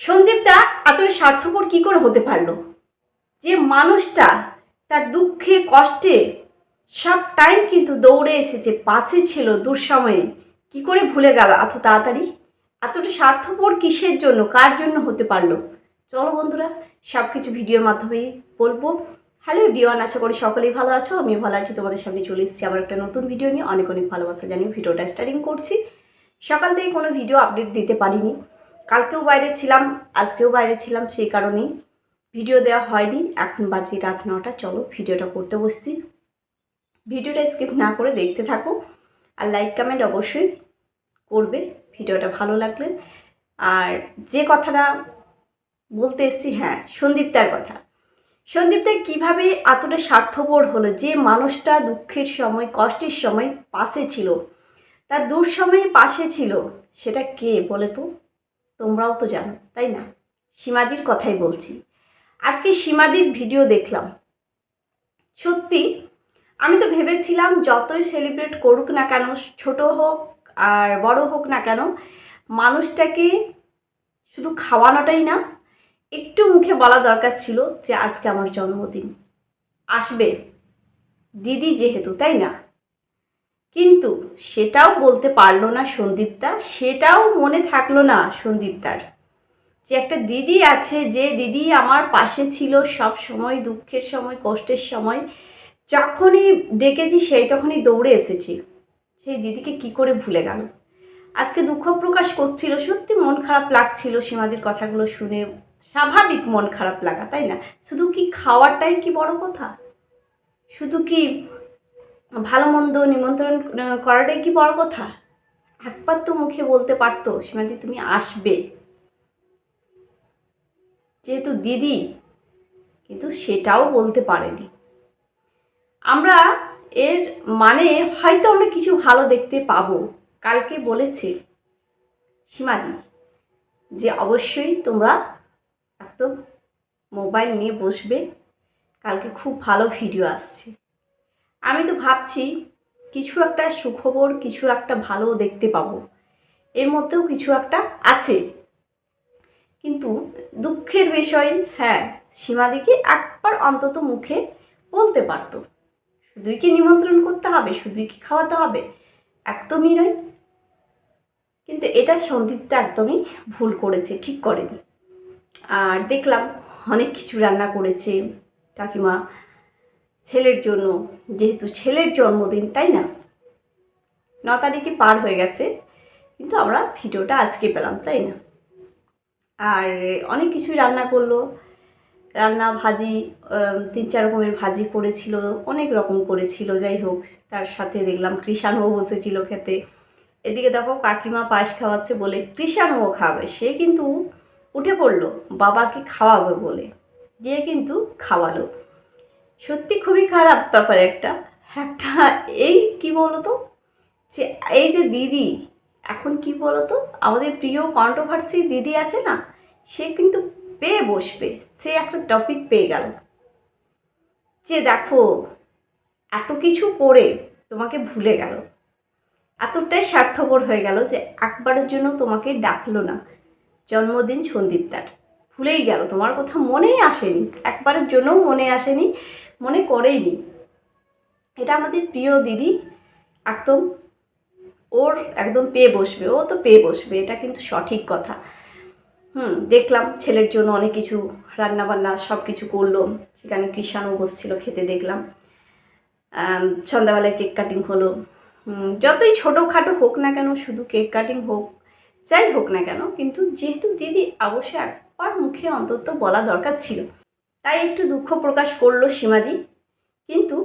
সন্দীপদা এতটা স্বার্থপর কি করে হতে পারল? যে মানুষটা তার দুঃখে, কষ্টে, সব টাইম কিন্তু দৌড়ে এসেছে, পাশে ছিল, দুঃসময়ে। কি করে ভুলে গেল এত তাড়াতাড়ি? এতটা স্বার্থপর কিসের জন্য, কার জন্য হতে পারল? চলো বন্ধুরা সব কিছু ভিডিওর মাধ্যমেই বলব। হ্যালো ডিওয়ান আশা করি সকলেই ভালো আছো আমি ভালো আছি, তোমাদের সামনে চলে এসেছি আবার একটা নতুন ভিডিও নিয়ে। অনেক অনেক ভালোবাসা জানিয়ে ভিডিওটা স্টার্টিং করছি। সকাল থেকে কোনো ভিডিও আপডেট দিতে পারিনি। কালকেও বাইরে ছিলাম, আজকেও বাইরে ছিলাম, সেই কারণেই ভিডিও দেওয়া হয়নি। এখন বাজে রাত নটা, চলো ভিডিওটা করতে বসছি। ভিডিওটা স্কিপ না করে দেখতে থাকো আর লাইক কমেন্ট অবশ্যই করবে, ভিডিওটা ভালো লাগলে। আর যে কথাটা বলতে এসছি হ্যাঁ সন্দীপতার কথা। সন্দীপতা কীভাবে এতটা স্বার্থপর হলো, যে মানুষটা দুঃখের সময়, কষ্টের সময় পাশে ছিল, তার দূর সময়ে পাশে ছিল, সেটা কে বলে তো? তোমরাও তো জানো, তাই না? সীমাদির কথাই বলছি। আজকে সীমাদির ভিডিও দেখলাম। সত্যি, আমি তো ভেবেছিলাম যতই সেলিব্রেট করুক না কেন, ছোট হোক আর বড় হোক না কেন, মানুষটাকে শুধু খাওয়ানোটাই না, একটু মুখে বলা দরকার ছিল যে আজকে আমার জন্মদিন। আসবে। দিদি যেহেতু, তাই না? কিন্তু সেটাও বলতে পারল না সন্দীপদা, সেটাও মনে থাকল না সন্দীপদার। যে একটা দিদি আছে, যে দিদি আমার পাশে ছিল সব সময়, দুঃখের সময়, কষ্টের সময়, যখনই ডেকেছি সেই তখনই দৌড়ে এসেছি। সেই দিদিকে কি করে ভুলে গেল? আজকে দুঃখ প্রকাশ করছিল, সত্যি মন খারাপ লাগছিল সীমাদির কথাগুলো শুনে। স্বাভাবিক মন খারাপ লাগা, তাই না? শুধু কি খাওয়াটাই কি বড় কথা? শুধু কি ভালো মন্দ নিমন্ত্রণ করাটাই কি বড় কথা? একবার তো মুখে বলতে পারতো, সীমাদি তুমি আসবে। যেহেতু দিদি, কিন্তু সেটাও বলতে পারেনি। আমরা এর মানে হয়তো আমরা কিছু ভালো দেখতে পাবো, কালকে বলেছে সীমাদি, যে অবশ্যই তোমরা একদম মোবাইল নিয়ে বসবে, কালকে খুব ভালো ভিডিও আসছে। আমি তো ভাবছি কিছু একটা সুখবর, কিছু একটা ভালো দেখতে পাবো। এর মধ্যেও কিছু একটা আছে। কিন্তু দুঃখের বিষয় হ্যাঁ সীমাদিকে একবার অন্তত মুখে বলতে পারতো। শুধুই কি নিমন্ত্রণ করতে হবে, শুধুই কি খাওয়াতে হবে, একদমই নয়। কিন্তু এটা সন্দীপটা একদমই ভুল করেছে, ঠিক করেনি। আর দেখলাম অনেক কিছু রান্না করেছে, কাকিমা ছেলের জন্য, যেহেতু ছেলের জন্মদিন, তাই না? ন তারিখে পার হয়ে গেছে, কিন্তু আমরা ভিডিওটা আজকে পেলাম, তাই না? আর অনেক কিছুই রান্না করল, রান্না, ভাজি তিন চার রকমের ভাজি করেছিল, অনেক রকম করেছিল, যাই হোক, তার সাথে দেখলাম কৃষাণও বসেছিল খেতে। এদিকে দেখো, কাকিমা পায়েস খাওয়াচ্ছে বলে, কৃষাণও খাবে? সে কিন্তু উঠে পড়ল, বাবাকে খাওয়াবে বলে। দিয়ে কিন্তু খাওয়ালো। সত্যি খুবই খারাপ ব্যাপার একটা। একটা এই কি বলতো? যে এই যে দিদি, এখন কি বলতো? আমাদের প্রিয় কন্ট্রোভার্সি দিদি আছে না, সে কিন্তু পেয়ে বসবে। সে একটা টপিক পেয়ে গেল। যে দেখো, এত কিছু করে তোমাকে ভুলে গেল। এতটাই স্বার্থপর হয়ে গেল যে একবারের জন্য তোমাকে ডাকলো না। জন্মদিন সন্দীপদার ভুলেই গেল। তোমার কথা মনেই আসেনি। একবারের জন্যও মনে আসেনি, মনে করেইনি। এটা আমাদের প্রিয় দিদি, একদম ওর একদম পেয়ে বসবে, ও তো পেয়ে বসবে, এটা কিন্তু সঠিক কথা। হুম, দেখলাম ছেলের জন্য অনেক কিছু রান্নাবান্না সব কিছু করল। সেখানে কৃষাণও বসছিল খেতে দেখলাম। সন্ধ্যাবেলায় কেক কাটিং হলো। যতই ছোটোখাটো হোক না কেন, শুধু কেক কাটিং হোক, যাই হোক না কেন, কিন্তু যেহেতু দিদি অবশ্যই একবার মুখে অন্তত বলা দরকার ছিল। তাই একটু দুঃখ প্রকাশ করল সীমাদি। কিন্তু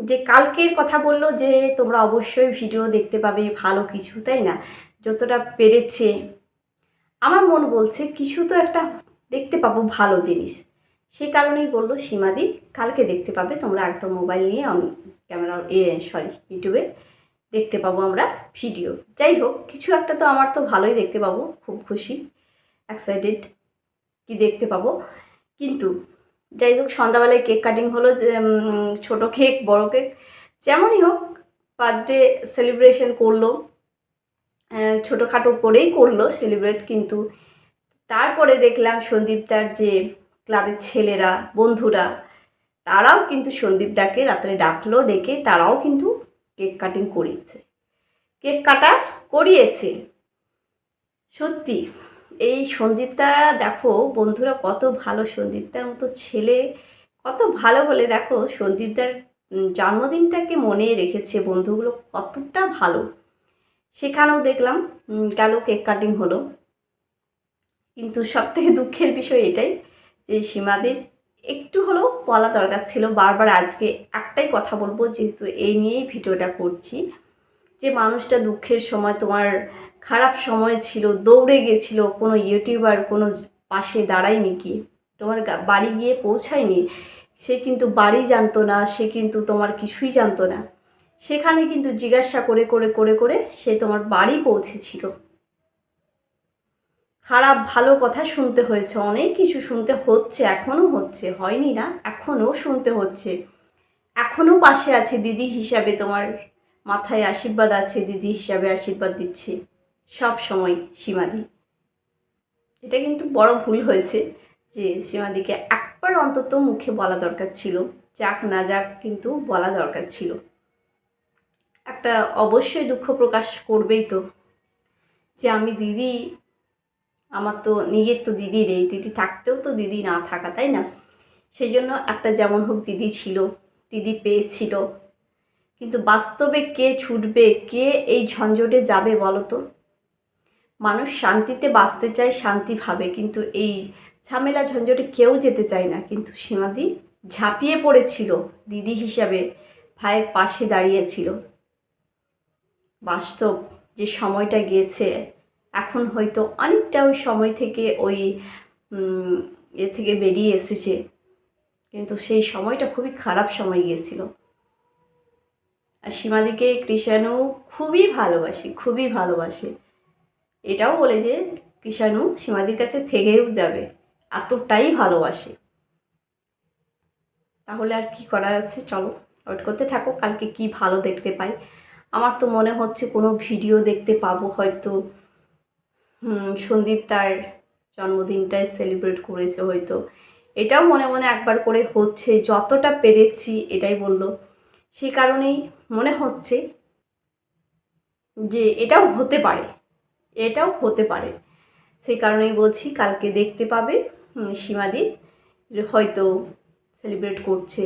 যে কালকের কথা বলল যে তোমরা অবশ্যই ভিডিও দেখতে পাবে, ভালো কিছু, তাই না? যতটা পেরেছে। আমার মন বলছে, কিছু তো একটা দেখতে পাবো, ভালো জিনিস। সেই কারণেই বলল, সীমাদি, কালকে দেখতে পাবে, তোমরা একদম মোবাইল নিয়ে ক্যামেরা, এ, সরি, ইউটিউবে দেখতে পাবো আমরা ভিডিও। যাই হোক, কিছু একটা তো আমার তো ভালোই দেখতে পাবো, খুব খুশি এক্সাইটেড কি দেখতে পাবো। কিন্তু যাই হোক সন্ধ্যাবেলায় কেক কাটিং হলো যে ছোটো কেক বড় কেক যেমনই হোক বার্থডে সেলিব্রেশন করল। ছোটোখাটো করেই করল সেলিব্রেট কিন্তু তারপরে দেখলাম সন্দীপদার যে ক্লাবের ছেলেরা, বন্ধুরা, তারাও কিন্তু সন্দীপদাকে রাত্রে ডাকলো, ডেকে তারাও কিন্তু কেক কাটিং করিয়েছে। কেক কাটা করিয়েছে। সত্যি এই সন্দীপদা, দেখো বন্ধুরা কত ভালো সন্দীপদার মতো ছেলে। কত ভালো বলে দেখো সন্দীপদার জন্মদিনটাকে মনে রেখেছে বন্ধুগুলো কতটা ভালো। সেখানেও দেখলাম গেল কেক কাটিং হলো। কিন্তু সব থেকে দুঃখের বিষয় এটাই যে সীমাদের একটু হলেও বলা দরকার ছিল। বারবার আজকে একটাই কথা বলব, যেহেতু এই নিয়েই ভিডিওটা করছি। যে মানুষটা দুঃখের সময় তোমার খারাপ সময় ছিল, দৌড়ে গেছিল, কোনো ইউটিউবার কোনো পাশে দাঁড়ায়নি কি? তোমার বাড়ি গিয়ে পৌঁছায়নি? সে কিন্তু বাড়ি জানতো না, সে কিন্তু তোমার কিছুই জানতো না। সেখানে কিন্তু জিজ্ঞাসা করে করে করে করে সে তোমার বাড়ি পৌঁছেছিল। খারাপ, ভালো কথা শুনতে হয়েছে, অনেক কিছু শুনতে হচ্ছে এখনও হচ্ছে, হয়নি না এখনও শুনতে হচ্ছে। এখনও পাশে আছে, দিদি হিসাবে তোমার মাথায় আশীর্বাদ আছে, দিদি হিসাবে আশীর্বাদ দিচ্ছে। সব সময় সীমাদি। এটা কিন্তু বড় ভুল হয়েছে যে সীমাদিকে একবার অন্তত মুখে বলা দরকার ছিল, যাক না যাক কিন্তু বলা দরকার ছিল। একটা অবশ্যই দুঃখ প্রকাশ করবেই তো যে আমি দিদি, আমার তো নিজের তো দিদি রে দিদি থাকতেও তো দিদি না থাকা, তাই না? সেই জন্য একটা যেমন হোক দিদি ছিল, দিদি পেয়েছিল। কিন্তু বাস্তবে কে ছুটবে, কে এই ঝঞ্ঝটে যাবে বলো তো? মানুষ শান্তিতে বাঁচতে চায় শান্তিভাবে কিন্তু এই ঝামেলা, ঝঞ্ঝটে কেউ যেতে চায় না। কিন্তু সীমাদি ঝাঁপিয়ে পড়েছিল, দিদি হিসাবে ভাইয়ের পাশে দাঁড়িয়েছিল। বাস্তব যে সময়টা গিয়েছে, এখন হয়তো অনেকটা ওই সময় থেকে ওই এ থেকে বেরিয়ে এসেছে। কিন্তু সেই সময়টা খুবই খারাপ সময় গিয়েছিল। আর সীমাদিকে কৃষাণু খুবই ভালোবাসে খুবই ভালোবাসে। এটাও বলে যে কৃষাণু সীমাদির কাছে থেকেও যাবে, এতটাই ভালোবাসে। তাহলে আর কি করার আছে? চলো, ওয়েট করতে থাকো, কালকে কি ভালো দেখতে পাই। আমার তো মনে হচ্ছে কোনো ভিডিও দেখতে পাবো হয়তো। সন্দীপ তার জন্মদিনটাই সেলিব্রেট করেছে হয়তো। এটাও মনে মনে একবার করে হচ্ছে, যতটা পেরেছি এটাই বলল। সে কারণেই মনে হচ্ছে যে এটাও হতে পারে। এটাও হতে পারে। সেই কারণেই বলছি কালকে দেখতে পাবে সীমাদি হয়তো সেলিব্রেট করছে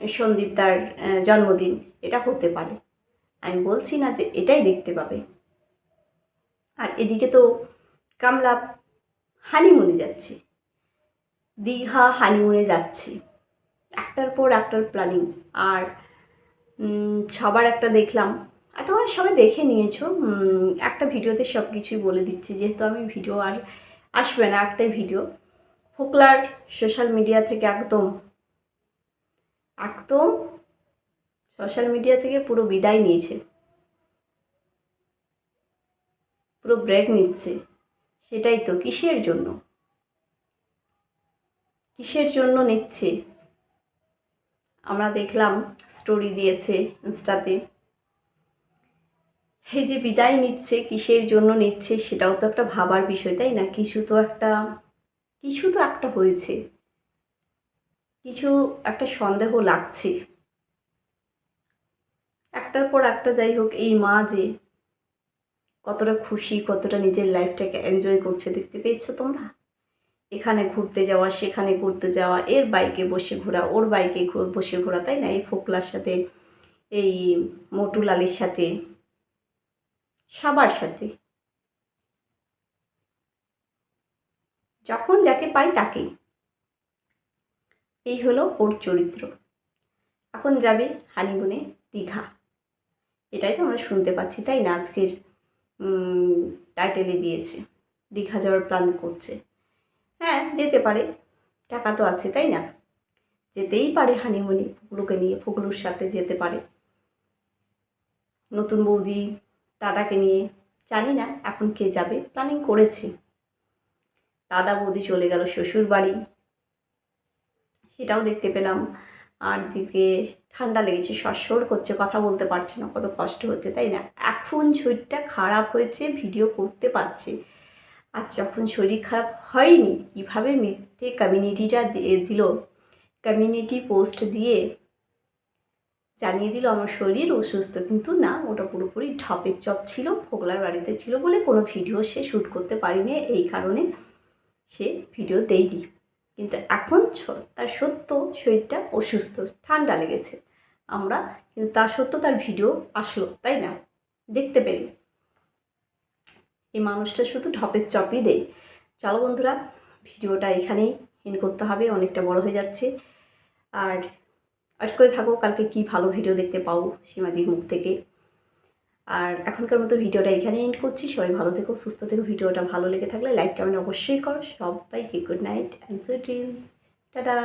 সন্দীপ তার জন্মদিন, এটা হতে পারে। আমি বলছি না যে এটাই দেখতে পাবে। আর এদিকে তো কামলা হানিমুনে যাচ্ছে। দীঘা হানিমুনে যাচ্ছে। একটার পর একটার প্ল্যানিং আর সবার একটা দেখলাম তোমরা সবাই দেখে নিয়েছো। একটা ভিডিওতে সব কিছুই বলে দিচ্ছি, যেহেতু আমি ভিডিও আর আসবে না একটাই ভিডিও। ফোকলার সোশ্যাল মিডিয়া থেকে একদম একদম সোশ্যাল মিডিয়া থেকে পুরো বিদায় নিয়েছে। পুরো ব্রেক নিচ্ছে। সেটাই তো, কিসের জন্য? কিসের জন্য নিচ্ছে? আমরা দেখলাম স্টোরি দিয়েছে ইনস্টাতে এই যে বিদায় নিচ্ছে, কিসের জন্য নিচ্ছে, সেটাও তো একটা ভাবার বিষয়, তাই না? কিছু তো একটা, কিছু তো একটা হয়েছে। কিছু একটা সন্দেহ লাগছে। একটার পর একটা যাই হোক, এই মা যে কতটা খুশি, কতটা নিজের লাইফটাকে এনজয় করছে, দেখতে পেয়েছ তোমরা? এখানে ঘুরতে যাওয়া, সেখানে ঘুরতে যাওয়া, এর বাইকে বসে ঘোরা, ওর বাইকে বসে ঘোরা, তাই না? এই ফোকলার সাথে, এই মটুল আলীর সাথে সবার সাথে। যখন যাকে পাই তাকেই এই হলো ওর চরিত্র। এখন যাবে হানিমুনে দীঘা। এটাই তো আমরা শুনতে পাচ্ছি, তাই না? আজকের টাইটেলে দিয়েছে। দীঘা যাওয়ার প্ল্যান করছে। হ্যাঁ যেতে পারে। টাকা তো আছে, তাই না? যেতেই পারে হানিমুনি। ফুকলুকে নিয়ে ফুকলুর সাথে যেতে পারে। নতুন বৌদি দাদাকে নিয়ে। জানি না এখন কে যাবে। প্ল্যানিং করেছে। দাদা বৌদি চলে গেল শ্বশুর বাড়ি। সেটাও দেখতে পেলাম। আর দিকে ঠান্ডা লেগেছে, সরসর করছে, কথা বলতে পারছে না, কত কষ্ট হচ্ছে, তাই না? এখন শরীরটা খারাপ হয়েছে ভিডিও করতে পারছে। আর যখন শরীর খারাপ হয়নি কীভাবে মিথ্যে কমিউনিটিটা দিয়ে দিল। কমিউনিটি পোস্ট দিয়ে জানিয়ে দিল, আমার শরীর অসুস্থ। কিন্তু না, ওটা পুরোপুরি ঢপের চপ ছিল, ফোগলার বাড়িতে ছিল বলে কোনো ভিডিও সে শ্যুট করতে পারিনি, এই কারণে সে ভিডিও দেয়নি। কিন্তু এখন তার সত্য শরীরটা অসুস্থ, ঠান্ডা লেগেছে। আমরা, কিন্তু তার সত্য তার ভিডিও আসলো, তাই না? দেখতে পেলি। এই মানুষটা শুধু ঢপের চপই দেয়। চলো বন্ধুরা, ভিডিওটা এখানেই এন্ড করতে হবে, অনেকটা বড় হয়ে যাচ্ছে। আর ওয়েট করে থাকো, কালকে কি ভালো ভিডিও দেখতে পাও সীমাদির মুখ থেকে। আর এখনকার মতো ভিডিওটা এখানে এন্ড করছি। সবাই ভালো থেকো, সুস্থ থেকো ভিডিওটা ভালো লেগে থাকলে লাইক কমেন্ট অবশ্যই করো। সবাইকে good night and sweet dreams tata.